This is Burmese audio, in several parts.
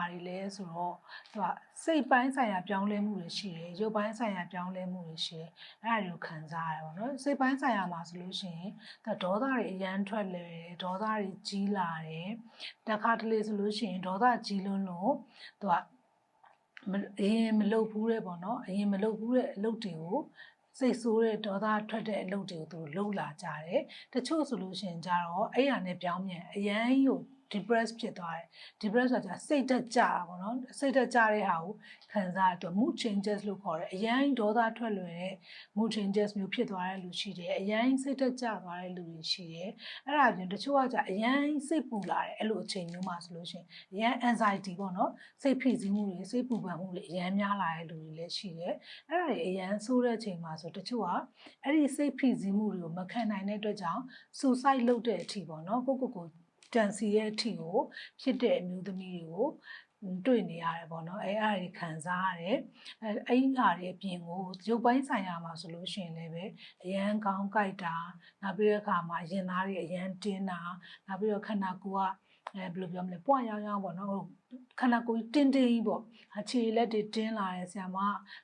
ဘာတွေလဲဆိုတော့သူကစိတ်ပိုင်းဆိုင်ရာပြောင်းလဲမှုတွေရှိတယ်ရုပ်ပိုင်းဆိုင်ရာပြောင်းလဲမှုတွေရှိတယ်အဲ့ဒါတွေကိုခံစားရတယ်ပေါ့နော်စိတ်ပိုင်းဆိုင်ရာမှာဆိုလို့ရှိရင်သူကဒေါသတွေအရန်ထွက်လေတယ်ဒေါသတွေကြီးလာတယ်တခါတလေဆိုလို့ရှိရင်ဒေါသကြီးလွန်းလို့သူကမအရင်မလုပ်ဘူးတဲ့ပေါ့နော်အရင်မလုပ်ဘူးတဲ့အလုပ်တွေကိုစိတ်ဆိုးတဲ့ဒေါသထွက်တဲ့အလုပ်တွေကိုသူတို့လုပ်လာကြတယ်တချို့ဆိုလို့ရှိရင်ကြတော့အဲ့ရနဲ့ပြောင်းပြန်အရန်ကြီးကို depress ဖြစ်သွားတယ် depress ဆိုတာစိတ်တက်ကြတာပေါ့နော်စိတ်တက်ကြတဲ့ဟာကိုခံစားရတော့ mood changes လို့ခေါ်တယ်အရန်ဒေါသထွက်လွယ်တဲ့ mood changes မျိုးဖြစ်သွားတဲ့လူရှိတယ်အရန်စိတ်တက်ကြသွားတဲ့လူတွေရှိတယ်အဲ့ဒါပြင်တချို့ကကြအရန်စိတ်ပူလာတယ်အဲ့လိုအချိန်မျိုးမှာဆိုလို့ရှိရင်အရန် anxiety ပေါ့နော်စိတ်ဖိစီးမှုတွေစိတ်ပူပန်မှုတွေအများများလာတဲ့လူတွေလည်းရှိတယ်။အဲ့ဒါတွေအရန်ဆိုးတဲ့အချိန်မှာဆိုတချို့ကအဲ့ဒီစိတ်ဖိစီးမှုတွေကိုမခံနိုင်တဲ့အတွက်ကြောင့် suicide လုပ်တဲ့အထိပေါ့နော်ကိုယ့်ကိုယ်ကို တန်စီရဲ့အထိကိုဖြစ်တဲ့အမျိုးသမီးတွေကို တွေ့နေရတယ်ပေါ့နော်အဲအဲ့ဒါတွေခံစားရတယ်အဲအဲ့ဒီဟာတွေအပြင်ကိုရုပ်ပိုင်းဆိုင်ရာမှာဆိုလို့ရှိရင်လည်းပဲအရန်ကောင်းကြိုက်တာနောက်ပြီးတဲ့အခါမှာရင်သားတွေအရန်တင်းတာနောက်ပြီးတော့ခန္ဓာကိုယ်ကအဲဘယ်လိုပြောမလဲပွားရောင်းရောင်းပေါ့နော်ဟိုခန္ဓာကိုယ်ကြီးတင်းတင်းကြီးပေါ့အခြေလက်တွေတင်းလာတယ်ဆရာမ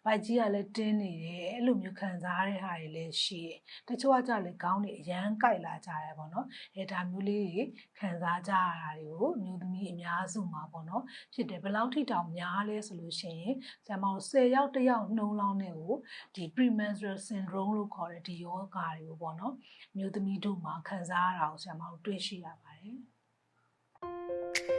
ဗိုက်ကြီးကလည်းတင်းနေတယ်အဲ့လိုမျိုးခံစားရတဲ့ဟာတွေလည်းရှိတယ်တချို့ကကြလည်းခေါင်းတွေအရန်ကြိုက်လာကြတယ်ပေါ့နော်အဲဒါမျိုးလေးတွေခံစားကြရတာတွေကိုမျိုး သမီးအများစုမှာပေါ့နော်ဖြစ်တယ်ဘယ်လောက်ထိတောင်များလဲဆိုလို့ရှိရင်ဆရာမတို့10ယောက်တစ်ယောက်နှုံးလောင်းတဲ့ကိုဒီ premenstrual syndrome လို့ခေါ်တဲ့ဒီယောဂါတွေကိုပေါ့နော်မျိုးသမီးတို့မှာခံစားရတာကိုဆရာမတို့တွေ့ရှိရပါတယ်